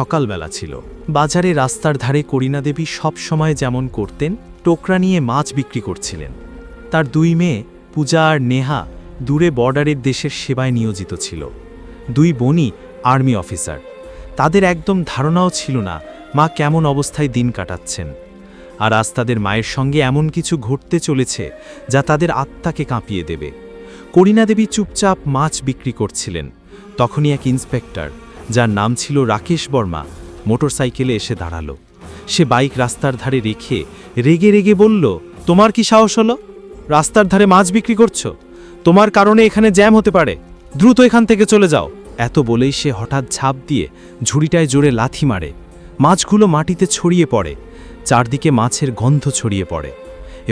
সকালবেলা ছিল। বাজারে রাস্তার ধারে করিনা দেবী সব সময় যেমন করতেন, টোকরা নিয়ে মাছ বিক্রি করছিলেন। তার দুই মেয়ে, পূজা আর নেহা, দূরে বর্ডারের দেশের সেবায় নিয়োজিত ছিল। দুই বোনই আর্মি অফিসার। তাদের একদম ধারণাও ছিল না, মা কেমন অবস্থায় দিন কাটাচ্ছেন। আর আজ তাদের মায়ের সঙ্গে এমন কিছু ঘটতে চলেছে, যা তাদের আত্মাকে কাঁপিয়ে দেবে। করিনা দেবী চুপচাপ মাছ বিক্রি করছিলেন। তখনই এক ইন্সপেক্টর যার নাম ছিল রাকেশ বর্মা, মোটরসাইকেলে এসে দাঁড়াল। সে বাইক রাস্তার ধারে রেখে রেগে রেগে বলল, তোমার কি সাহস হলো? রাস্তার ধারে মাছ বিক্রি করছ? তোমার কারণে এখানে জ্যাম হতে পারে। দ্রুত এখান থেকে চলে যাও। এত বলেই সে হঠাৎ ঝাঁপ দিয়ে ঝুড়িটায় জোরে লাথি মারে। মাছগুলো মাটিতে ছড়িয়ে পড়ে। চারদিকে মাছের গন্ধ ছড়িয়ে পড়ে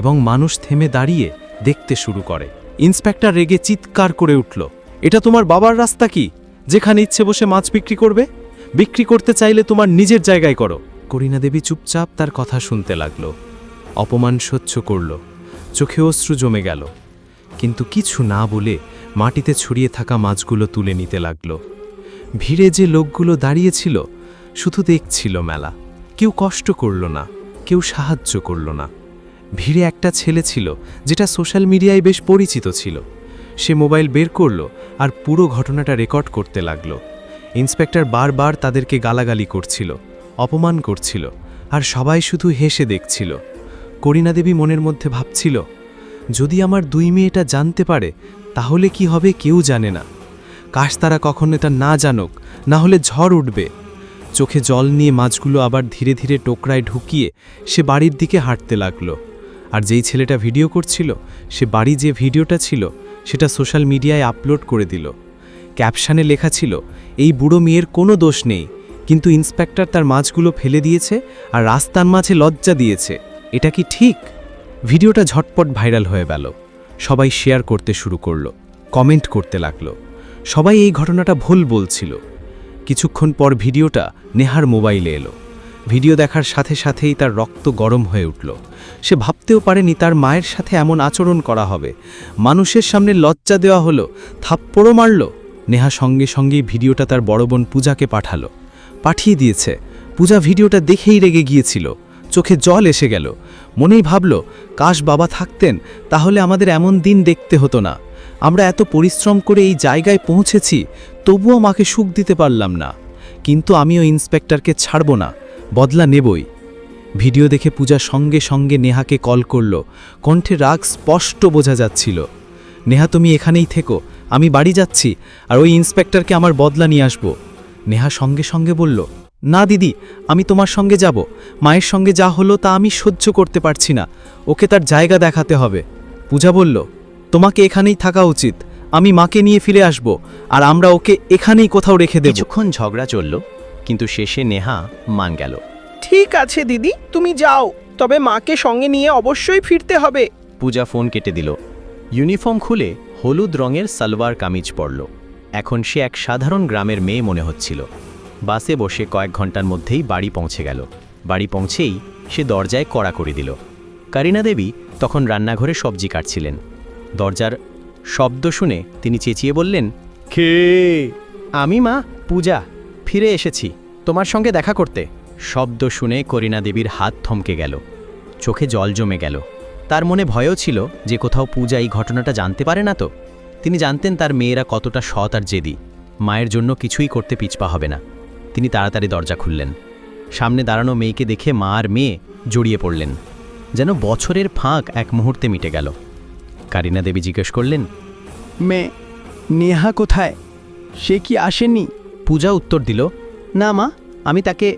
এবং মানুষ থেমে দাঁড়িয়ে দেখতে শুরু করে। ইন্সপেক্টর রেগে চিৎকার করে উঠল, এটা তোমার বাবার রাস্তা কি? যেখানে ইচ্ছে বসে মাছ বিক্রি করবে, বিক্রি করতে চাইলে তোমার নিজের জায়গায় করো। করিনা দেবী চুপচাপ তার কথা শুনতে লাগল। অপমান সহ্য করল। চোখে অশ্রু জমে গেল। কিন্তু কিছু না বলে মাটিতে ছড়িয়ে থাকা মাছগুলো তুলে নিতে লাগল। ভিড়ে যে লোকগুলো দাঁড়িয়েছিল, শুধু দেখছিল মেলা। কেউ কষ্ট করল না, কেউ সাহায্য করল না। ভিড়ে একটা ছেলে ছিল, যেটা সোশ্যাল মিডিয়ায় বেশ পরিচিত ছিল। সে মোবাইল বের করল আর পুরো ঘটনাটা রেকর্ড করতে লাগল। ইন্সপেক্টর বারবার তাদেরকে গালাগালি করছিল, অপমান করছিল, আর সবাই শুধু হেসে দেখছিল। করিনা দেবী মনের মধ্যে ভাবছিল, যদি আমার দুই মেয়েটা জানতে পারে, তাহলে কি হবে কেউ জানে না। কাশ তারা কখন এটা না জানুক, না হলে ঝড় উঠবে। চোখে জল নিয়ে মাছগুলো আবার ধীরে ধীরে টোকরায় ঢুকিয়ে সে বাড়ির দিকে হাঁটতে লাগল। আর যেই ছেলেটা ভিডিও করছিল, সে বাড়ি যে ভিডিওটা ছিল সেটা সোশ্যাল মিডিয়ায় আপলোড করে দিল। ক্যাপশানে লেখা ছিল, এই বুড়ো মেয়ের কোনো দোষ নেই, কিন্তু ইন্সপেক্টর তার মাছগুলো ফেলে দিয়েছে আর রাস্তার মাঝে লজ্জা দিয়েছে। এটা কি ঠিক? ভিডিওটা ঝটপট ভাইরাল হয়ে গেল। সবাই শেয়ার করতে শুরু করল, কমেন্ট করতে লাগল। সবাই এই ঘটনাটা ভুল বলছিল। কিছুক্ষণ পর ভিডিওটা নেহার মোবাইলে এলো। ভিডিও দেখার সাথে সাথেই তার রক্ত গরম হয়ে উঠল। সে ভাবতেও পারেনি তার মায়ের সাথে এমন আচরণ করা হবে। মানুষের সামনে লজ্জা দেওয়া হলো, থাপ্পড়ও মারল। নেহা সঙ্গে সঙ্গেই ভিডিওটা তার বড় বোন পূজাকে পাঠালো। পাঠিয়ে দিয়েছে। পূজা ভিডিওটা দেখেই রেগে গিয়েছিল। চোখে জল এসে গেল। মনেই ভাবল, কাশ বাবা থাকতেন, তাহলে আমাদের এমন দিন দেখতে হতো না। আমরা এত পরিশ্রম করে এই জায়গায় পৌঁছেছি, তবুও মাকে সুখ দিতে পারলাম না। কিন্তু আমিও ইন্সপেক্টরকে ছাড়ব না। বদলা নেবই। ভিডিও দেখে পূজা সঙ্গে সঙ্গে নেহাকে কল করল। কণ্ঠে রাগ স্পষ্ট বোঝা যাচ্ছিল। নেহা, তুমি এখানেই থেকো, আমি বাড়ি যাচ্ছি, আর ওই ইন্সপেক্টরকে আমার বদলা নিয়ে আসব। নেহা সঙ্গে সঙ্গে বলল, না দিদি, আমি তোমার সঙ্গে যাব। মায়ের সঙ্গে যা হলো তা আমি সহ্য করতে পারছি না। ওকে তার জায়গা দেখাতে হবে। পূজা বলল, তোমাকে এখানেই থাকা উচিত। আমি মাকে নিয়ে ফিরে আসব, আর আমরা ওকে এখানেই কোথাও রেখে দেব। কিছুক্ষণ ঝগড়া চলল। কিন্তু শেষে নেহা মান গেল। ঠিক আছে দিদি তুমি যাও তবে মাকে সঙ্গে নিয়ে অবশ্যই ফিরতে হবে। পূজা ফোন কেটে দিল। ইউনিফর্ম খুলে হলুদ রঙের সালোয়ার কামিজ পরল। এখন সে এক সাধারণ গ্রামের মেয়ে মনে হচ্ছিল। বাসে বসে কয়েক ঘণ্টার মধ্যেই বাড়ি পৌঁছে গেল। বাড়ি পৌঁছেই সে দরজায় কড়া করে দিল। কারিনা দেবী তখন রান্নাঘরে সবজি কাটছিলেন। দরজার শব্দ শুনে তিনি চেঁচিয়ে বললেন খে আমি মা পূজা। ফিরে এসেছি, তোমার সঙ্গে দেখা করতে। শব্দ শুনে করিনা দেবীর হাত থমকে গেল। চোখে জল জমে গেল। তার মনে ভয়ও ছিল যে কোথাও পূজা এই ঘটনাটা জানতে পারে না তো। তিনি জানতেন তার মেয়েরা কতটা সৎ আর জেদি। মায়ের জন্য কিছুই করতে পিছপা হবে না। তিনি তাড়াতাড়ি দরজা খুললেন। সামনে দাঁড়ানো মেয়েকে দেখে মা আর মেয়ে জড়িয়ে পড়লেন। যেন বছরের ফাঁক এক মুহূর্তে মিটে গেল। কারিনা দেবী জিজ্ঞেস করলেন, মেয়ে, নেহা কোথায়? সে কি আসেনি? পূজা উত্তর দিল, না মা, আমি তাকে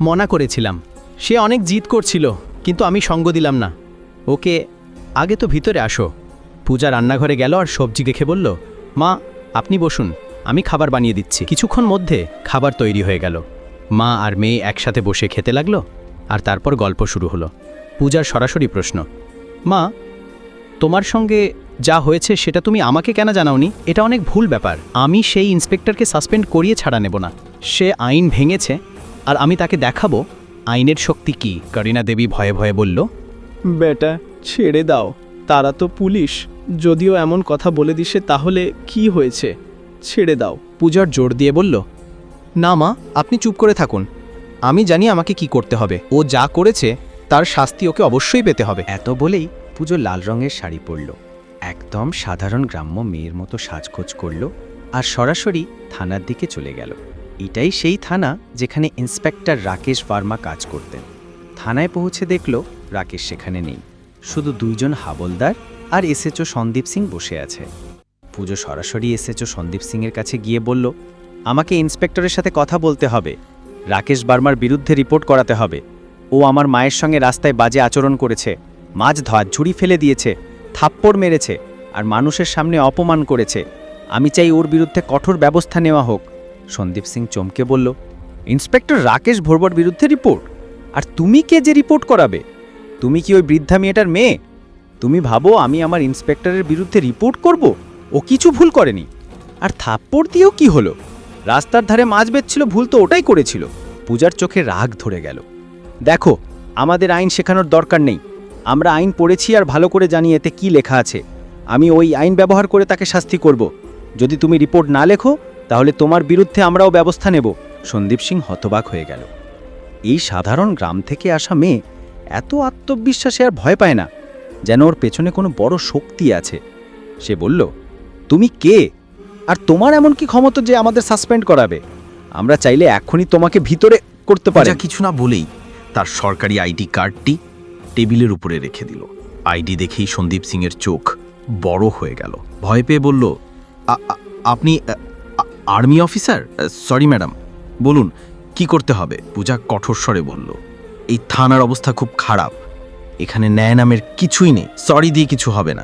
মনা করেছিলাম। সে অনেক জিদ করছিল, কিন্তু আমি সঙ্গ দিলাম না। ওকে আগে তো ভিতরে আসো। পূজা রান্নাঘরে গেল আর সবজি দেখে বলল, মা, আপনি বসুন, আমি খাবার বানিয়ে দিচ্ছি। কিছুক্ষণ মধ্যে খাবার তৈরি হয়ে গেল। মা আর মেয়ে একসাথে বসে খেতে লাগল, আর তারপর গল্প শুরু হলো। পূজার সরাসরি প্রশ্ন, মা তোমার সঙ্গে যা হয়েছে সেটা তুমি আমাকে কেন জানাওনি? এটা অনেক ভুল ব্যাপার। আমি সেই ইন্সপেক্টরকে সাসপেন্ড করিয়ে ছাড়া নেব না। সে আইন ভেঙেছে আর আমি তাকে দেখাবো আইনের শক্তি কি। করিনা দেবী ভয়ে ভয়ে বলল বেটা ছেড়ে দাও। তারা তো পুলিশ। যদিও এমন কথা বলে দিছে তাহলে কি হয়েছে? ছেড়ে দাও। পূজার জোর দিয়ে বলল না মা আপনি চুপ করে থাকুন। আমি জানি আমাকে কি করতে হবে। ও যা করেছে তার শাস্তি ওকে অবশ্যই পেতে হবে। এত বলেই পুজো লাল রঙের শাড়ি পরল। একদম সাধারণ গ্রাম্য মেয়ের মতো সাজগোজ করল আর সরাসরি থানার দিকে চলে গেল। এটাই সেই থানা যেখানে ইন্সপেক্টর রাকেশ ভার্মা কাজ করতেন। থানায় পৌঁছে দেখল রাকেশ সেখানে নেই। শুধু দুইজন হাবলদার আর এসএচও সন্দীপ সিং বসে আছে। পুজো সরাসরি এসএচও সন্দীপ সিংয়ের কাছে গিয়ে বলল, আমাকে ইন্সপেক্টরের সাথে কথা বলতে হবে। রাকেশ বার্মার বিরুদ্ধে রিপোর্ট করাতে হবে। ও আমার মায়ের সঙ্গে রাস্তায় বাজে আচরণ করেছে। মাছ ধোয়া ঝুড়ি ফেলে দিয়েছে, থাপ্পড় মেরেছে আর মানুষের সামনে অপমান করেছে। আমি চাই ওর বিরুদ্ধে কঠোর ব্যবস্থা নেওয়া হোক। সন্দীপ সিং চমকে বলল, ইন্সপেক্টর রাকেশ ভোরবর বিরুদ্ধে রিপোর্ট? আর তুমি কে যে রিপোর্ট করাবে? তুমি কি ওই বৃদ্ধা মেয়েটার মেয়ে? তুমি ভাবো আমি আমার ইন্সপেক্টরের বিরুদ্ধে রিপোর্ট করব? ও কিছু ভুল করেনি। আর থাপ্পড় দিয়েও কি হলো? রাস্তার ধারে মাছ বেচছিল, ভুল তো ওটাই করেছিল। পূজার চোখে রাগ ধরে গেল। দেখো, আমাদের আইন শেখানোর দরকার নেই। আমরা আইন পড়েছি আর ভালো করে জানি এতে কি লেখা আছে। আমি ওই আইন ব্যবহার করে তাকে শাস্তি করব। যদি তুমি রিপোর্ট না লেখো, তাহলে তোমার বিরুদ্ধে আমরাও ব্যবস্থা নেব। সন্দীপ সিং হতবাক হয়ে গেল। এই সাধারণ গ্রাম থেকে আসা মেয়ে এত আত্মবিশ্বাসে আর ভয় পায় না, যেন ওর পেছনে কোনো বড় শক্তি আছে। সে বলল, তুমি কে? আর তোমার এমন কি ক্ষমতা যে আমাদের সাসপেন্ড করাবে? আমরা চাইলে এখনই তোমাকে ভিতরে করতে পারি। কিছু না বলেই তার সরকারি আইডি কার্ডটি টেবিলের উপরে রেখে দিল। আইডি দেখেই সন্দীপ সিংয়ের চোখ বড় হয়ে গেল। ভয় পেয়ে বলল, "আ- আ- আপনি আর্মি অফিসার? Sorry madam. বলুন, কি করতে হবে? পূজা কঠোর স্বরে বলল, এই থানার অবস্থা খুব খারাপ। এখানে ন্যায় নামের কিছুই নেই। সরি দিয়ে কিছু হবে না।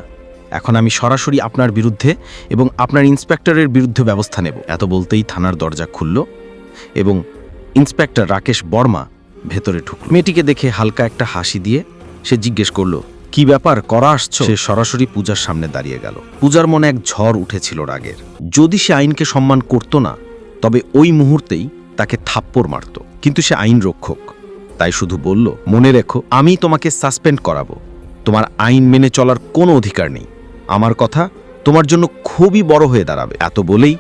এখন আমি সরাসরি আপনার বিরুদ্ধে এবং আপনার ইন্সপেক্টরের বিরুদ্ধে ব্যবস্থা নেব। এত বলতেই থানার দরজা খুলল এবং ইন্সপেক্টর রাকেশ বর্মা ভেতরে ঢুকল। মেয়েটিকে দেখে হালকা একটা হাসি দিয়ে সে জিজ্ঞেস করল, কি ব্যাপার? করা আসছো? সে সরাসরি পূজার সামনে দাঁড়িয়ে গেল। পূজার মনে এক ঝড় উঠেছিল রাগের। যদি সে আইনকে সম্মান করত না, তবে ওই মুহূর্তেই তাকে থাপ্পড় মারত। কিন্তু সে আইন রক্ষক। তাই শুধু বলল, মনে রেখো, আমি তোমাকে সাসপেন্ড করাবো। তোমার আইন মেনে চলার কোনো অধিকার নেই। আমার কথা তোমার জন্য খুবই বড় হয়ে দাঁড়াবে। এত বলেই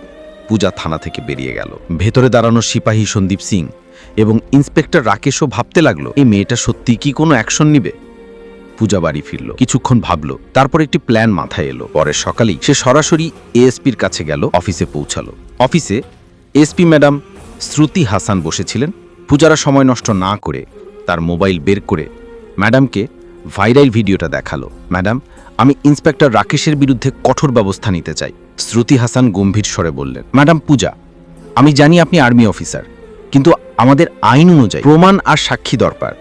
পূজা থানা থেকে বেরিয়ে গেল। ভেতরে দাঁড়ানো সিপাহী সন্দীপ সিং এবং ইন্সপেক্টর রাকেশও ভাবতে লাগল, এই মেয়েটা সত্যি কি কোনো অ্যাকশন নিবে? পূজা বাড়ি ফিরল। কিছুক্ষণ ভাবলো, তারপর একটি প্ল্যান মাথায় এলো। পরে সকালেই সে সরাসরি এএসপির কাছে গেল অফিসে পৌঁছালো। অফিসে এসপি ম্যাডাম শ্রুতি হাসান বসেছিলেন। পূজারা সময় নষ্ট না করে তার মোবাইল বের করে ম্যাডামকে ভাইরাল ভিডিওটা দেখাল। ম্যাডাম আমি ইন্সপেক্টর রাকেশের বিরুদ্ধে কঠোর ব্যবস্থা নিতে চাই। শ্রুতি হাসান গম্ভীর স্বরে বললেন ম্যাডাম পূজা, আমি জানি আপনি আর্মি অফিসার কিন্তু আমাদের আইন অনুযায়ী প্রমাণ আর সাক্ষী দরকার।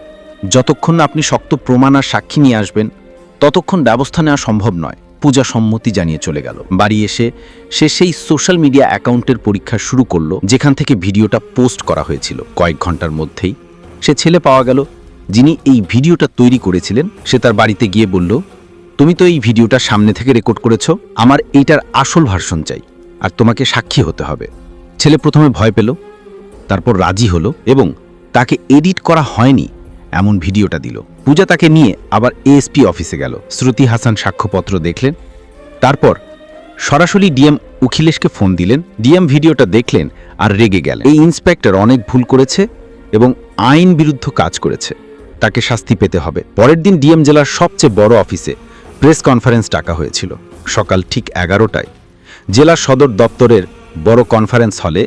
যতক্ষণ না আপনি শক্ত প্রমাণ আর সাক্ষী নিয়ে আসবেন, ততক্ষণ ব্যবস্থা নেওয়া সম্ভব নয়। পূজা সম্মতি জানিয়ে চলে গেল। বাড়ি এসে সে সেই সোশ্যাল মিডিয়া অ্যাকাউন্টের পরীক্ষা শুরু করল, যেখান থেকে ভিডিওটা পোস্ট করা হয়েছিল। কয়েক ঘণ্টার মধ্যেই সে ছেলে পাওয়া গেল, যিনি এই ভিডিওটা তৈরি করেছিলেন। সে তার বাড়িতে গিয়ে বলল, তুমি তো এই ভিডিওটা সামনে থেকে রেকর্ড করেছ, আমার এইটার আসল ভার্সন চাই, আর তোমাকে সাক্ষী হতে হবে। ছেলে প্রথমে ভয় পেল, তারপর রাজি হলো এবং তাকে এডিট করা হয়নি। এমন ভিডিওটা দিল। পূজা তাকে নিয়ে আবার এএসপি অফিসে গেল। শ্রুতি হাসান সাক্ষ্যপত্র দেখলেন। তারপর সরাসরি ডিএম উখিলেশকে ফোন দিলেন। ডিএম ভিডিওটা দেখলেন আর রেগে গেলেন। এই ইন্সপেক্টর অনেক ভুল করেছে এবং আইন বিরুদ্ধ কাজ করেছে। তাকে শাস্তি পেতে হবে। পরের দিন ডিএম জেলার সবচেয়ে বড় অফিসে প্রেস কনফারেন্স ডাকা হয়েছিল। সকাল ঠিক এগারোটায় জেলা সদর দপ্তরের বড় কনফারেন্স হলে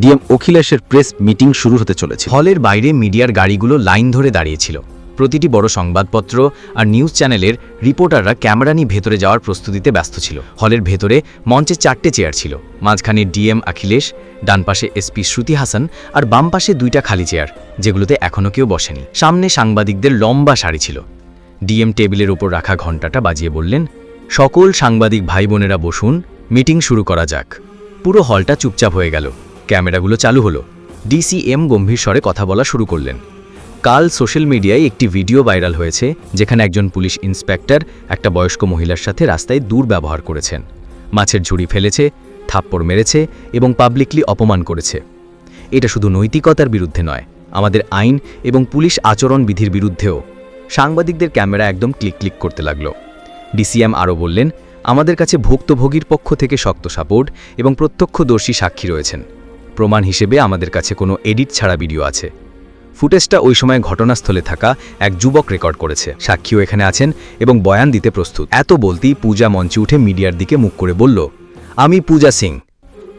ডিএম অখিলেশের প্রেস মিটিং শুরু হতে চলেছে। হলের বাইরে মিডিয়ার গাড়িগুলো লাইন ধরে দাঁড়িয়েছিল। প্রতিটি বড় সংবাদপত্র আর নিউজ চ্যানেলের রিপোর্টাররা ক্যামেরা নিয়ে ভেতরে যাওয়ার প্রস্তুতিতে ব্যস্ত ছিল। হলের ভেতরে মঞ্চে চারটে চেয়ার ছিল। মাঝখানে ডিএম অখিলেশ, ডান পাশে এসপি শ্রুতি হাসান আর বাম পাশে দুইটা খালি চেয়ার, যেগুলোতে এখনও কেউ বসেনি। সামনে সাংবাদিকদের লম্বা শাড়ি ছিল। ডিএম টেবিলের উপর রাখা ঘণ্টাটা বাজিয়ে বললেন, সকল সাংবাদিক ভাই বোনেরা বসুন, মিটিং শুরু করা যাক। পুরো হলটা চুপচাপ হয়ে গেল। ক্যামেরাগুলো চালু হলো। ডিসিএম গম্ভীর স্বরে কথা বলা শুরু করলেন। কাল সোশ্যাল মিডিয়ায় একটি ভিডিও ভাইরাল হয়েছে, যেখানে একজন পুলিশ ইন্সপেক্টর একটা বয়স্ক মহিলার সাথে রাস্তায় দুর্ব্যবহার করেছেন। মাছের ঝুড়ি ফেলেছে, থাপ্পড় মেরেছে এবং পাবলিকলি অপমান করেছে। এটা শুধু নৈতিকতার বিরুদ্ধে নয়, আমাদের আইন এবং পুলিশ আচরণ বিধির বিরুদ্ধেও। সাংবাদিকদের ক্যামেরা একদম ক্লিক ক্লিক করতে লাগল। ডিসিএম আরও বললেন, আমাদের কাছে ভুক্তভোগীর পক্ষ থেকে শক্ত সাপোর্ট এবং প্রত্যক্ষদর্শী সাক্ষী রয়েছেন। প্রমাণ হিসেবে আমাদের কাছে কোনো এডিট ছাড়া ভিডিও আছে। ফুটেজটা ওই সময় ঘটনাস্থলে থাকা এক যুবক রেকর্ড করেছে। সাক্ষীও এখানে আছেন এবং বয়ান দিতে প্রস্তুত। এত বলতেই পূজা মঞ্চে উঠে মিডিয়ার দিকে মুখ করে বলল, আমি পূজা সিং,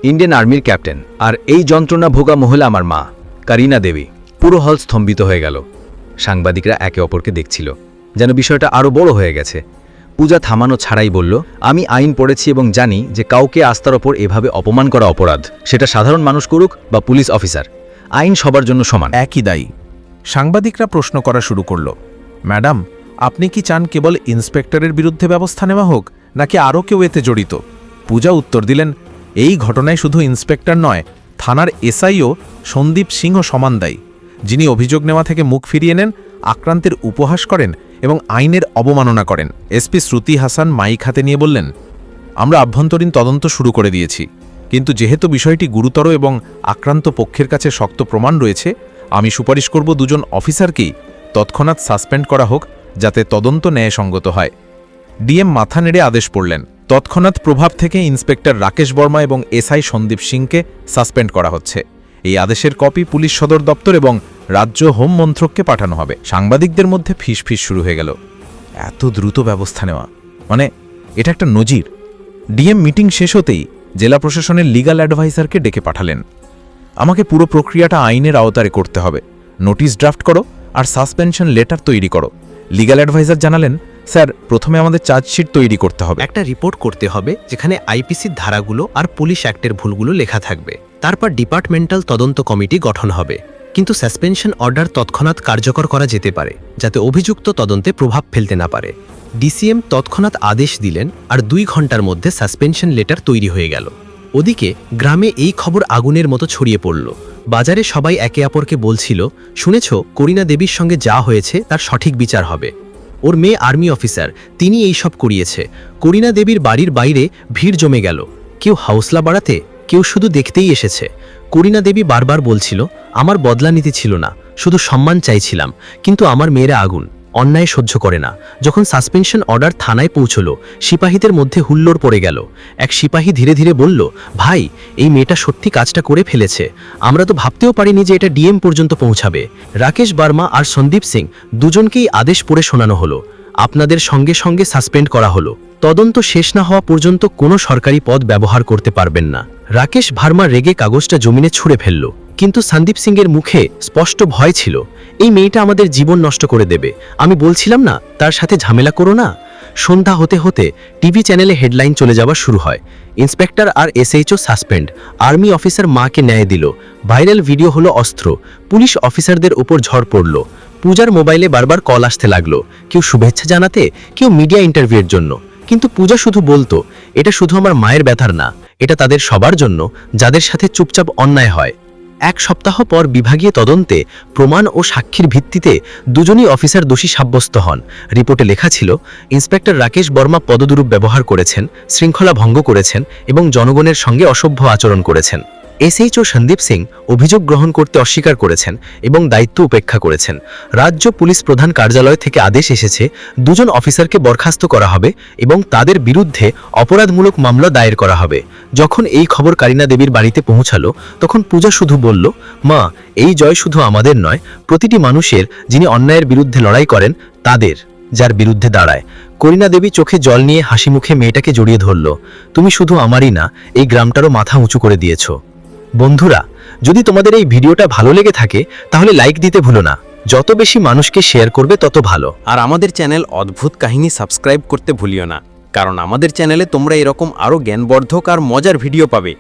ইন্ডিয়ান আর্মির ক্যাপ্টেন, আর এই যন্ত্রণা ভোগা মহিলা আমার মা, কারিনা দেবী। পুরো হল স্তম্ভিত হয়ে গেল। সাংবাদিকরা একে অপরকে দেখছিল। যেন বিষয়টা আরও বড় হয়ে গেছে। পূজা থামানো ছাড়াই বলল, আমি আইন পড়েছি এবং জানি যে কাউকে আস্থার ওপর এভাবে অপমান করা অপরাধ। সেটা সাধারণ মানুষ করুক বা পুলিশ অফিসার। আইন সবার জন্য সমান। একই দায়ী। সাংবাদিকরা প্রশ্ন করা শুরু করল, ম্যাডাম, আপনি কি চান কেবল ইন্সপেক্টরের বিরুদ্ধে ব্যবস্থা নেওয়া হোক, নাকি আরও কেউ এতে জড়িত? পূজা উত্তর দিলেন, এই ঘটনায় শুধু ইন্সপেক্টর নয়, থানার এসআইও সন্দীপ সিংহ সমান দায়ী। যিনি অভিযোগ নেওয়া থেকে মুখ ফিরিয়ে নেন, আক্রান্তের উপহাস করেন এবং আইনের অবমাননা করেন। এসপি শ্রুতি হাসান মাইক হাতে নিয়ে বললেন, আমরা আভ্যন্তরীণ তদন্ত শুরু করে দিয়েছি, কিন্তু যেহেতু বিষয়টি গুরুতর এবং আক্রান্ত পক্ষের কাছে শক্ত প্রমাণ রয়েছে, আমি সুপারিশ করব দুজন অফিসারকেই তৎক্ষণাৎ সাসপেন্ড করা হোক যাতে তদন্ত ন্যায়সঙ্গত হয়। ডিএম মাথা নেড়ে আদেশ পড়লেন, তৎক্ষণাৎ প্রভাব থেকে ইন্সপেক্টর রাকেশ বর্মা এবং এসআই সন্দীপ সিংকে সাসপেন্ড করা হচ্ছে। এই আদেশের কপি পুলিশ সদর দপ্তর এবং রাজ্য হোম মন্ত্রককে পাঠানো হবে। সাংবাদিকদের মধ্যে ফিসফিস শুরু হয়ে গেল। এত দ্রুত ব্যবস্থা নেওয়া। মানে এটা একটা নজির। ডিএম মিটিং শেষ হতেই জেলা প্রশাসনের লিগাল অ্যাডভাইসারকে ডেকে পাঠালেন। আমাকে পুরো প্রক্রিয়াটা আইনের আওতারে করতে হবে। নোটিশ ড্রাফট করো আর সাসপেনশন লেটার তৈরি করো। লিগ্যাল অ্যাডভাইজার জানালেন, স্যার, প্রথমে আমাদের চার্জশিট তৈরি করতে হবে। একটা রিপোর্ট করতে হবে যেখানে আইপিসির ধারাগুলো আর পুলিশ অ্যাক্টের ভুলগুলো লেখা থাকবে। তারপর ডিপার্টমেন্টাল তদন্ত কমিটি গঠন হবে। কিন্তু সাসপেনশন অর্ডার তৎক্ষণাৎ কার্যকর করা যেতে পারে, যাতে অভিযুক্ত তদন্তে প্রভাব ফেলতে না পারে। ডিসিএম তৎক্ষণাৎ আদেশ দিলেন আর দুই ঘণ্টার মধ্যে সাসপেনশন লেটার তৈরি হয়ে গেল। ওদিকে গ্রামে এই খবর আগুনের মতো ছড়িয়ে পড়ল। বাজারে সবাই একে অপরকে বলছিল, শুনেছ, করিনা দেবীর সঙ্গে যা হয়েছে তার সঠিক বিচার হবে। ওর মেয়ে আর্মি অফিসার তিনি এই সব করিয়েছে। করিনা দেবীর বাড়ির বাইরে ভিড় জমে গেল। কেউ হাউসলা বাড়াতে কেউ শুধু দেখতেই এসেছে। করিনা দেবী বারবার বলছিল, আমার বদলা নিতে ছিল না, শুধু সম্মান চাইছিলাম, কিন্তু আমার মেয়েরা আগুন, অন্যায় সহ্য করে না। যখন সাসপেনশন অর্ডার থানায় পৌঁছলো, সিপাহীদের মধ্যে হুল্লোড় পড়ে গেল। এক সিপাহী ধীরে ধীরে বলল, ভাই, এই মেয়েটা সত্যি কাজটা করে ফেলেছে। আমরা তো ভাবতেও পারিনি যে এটা ডিএম পর্যন্ত পৌঁছাবে। রাকেশ বার্মা আর সন্দীপ সিং দুজনকেই আদেশ পড়ে শোনানো হলো। আপনাদের সঙ্গে সঙ্গে সাসপেন্ড করা হলো। তদন্ত শেষ না হওয়া পর্যন্ত কোনো সরকারি পদ ব্যবহার করতে পারবেন না। রাকেশ ভার্মা রেগে কাগজটা জমিনে ছুঁড়ে ফেলল। কিন্তু সন্দীপ সিংয়ের মুখে স্পষ্ট ভয় ছিল। এই মেয়েটা আমাদের জীবন নষ্ট করে দেবে। আমি বলছিলাম না, তার সাথে ঝামেলা করো না। সন্ধ্যা হতে হতে টিভি চ্যানেলে হেডলাইন চলে যাওয়া শুরু হয়। ইন্সপেক্টর আর এসএইচও সাসপেন্ড। আর্মি অফিসার মাকে ন্যায় দিল। ভাইরাল ভিডিও হলো অস্ত্র। পুলিশ অফিসারদের উপর ঝড় পড়ল। পূজার মোবাইলে বারবার কল আসতে লাগল। কেউ শুভেচ্ছা জানাতে, কেউ মিডিয়া ইন্টারভিউয়ের জন্য। কিন্তু পূজা শুধু বলতো, এটা শুধু আমার মায়ের ব্যথার না, এটা তাদের সবার জন্য, যাদের সাথে চুপচাপ অন্যায় হয়। এক সপ্তাহ পর বিভাগীয় তদন্তে প্রমাণ ও সাক্ষীর ভিত্তিতে দুজনই অফিসার দোষী সাব্যস্ত হন। রিপোর্টে লেখা ছিল, ইন্সপেক্টর রাকেশ বর্মা পদদুরূপ ব্যবহার করেছেন, শৃঙ্খলা ভঙ্গ করেছেন এবং জনগণের সঙ্গে অসভ্য আচরণ করেছেন। এসএইচও সন্দীপ সিং অভিযোগ গ্রহণ করতে অস্বীকার করেছেন এবং দায়িত্ব উপেক্ষা করেছেন। রাজ্য পুলিশ প্রধান কার্যালয় থেকে আদেশ এসেছে, দুজন অফিসারকে বরখাস্ত করা হবে এবং তাদের বিরুদ্ধে অপরাধমূলক মামলা দায়ের করা হবে। যখন এই খবর কারিনা দেবীর বাড়িতে পৌঁছালো, তখন পূজা শুধু বলল, মা, এই জয় শুধু আমাদের নয়, প্রতিটি মানুষের যিনি অন্যায়ের বিরুদ্ধে লড়াই করেন, তাদের, যার বিরুদ্ধে দাঁড়ায়। করিনা দেবী চোখে জল নিয়ে হাসি মুখে মেয়েটাকে জড়িয়ে ধরল, তুমি শুধু আমারই না, এই গ্রামটারও মাথা উঁচু করে দিয়েছ। বন্ধুরা, যদি তোমাদের এই ভিডিওটা ভালো লেগে থাকে, তাহলে লাইক দিতে ভুলো না। যত বেশি মানুষকে শেয়ার করবে, তত ভালো। আর আমাদের চ্যানেল অদ্ভুত কাহিনী সাবস্ক্রাইব করতে ভুলিও না। কারণ আমাদের চ্যানেলে তোমরা এরকম আরও জ্ঞানবর্ধক আর মজার ভিডিও পাবে।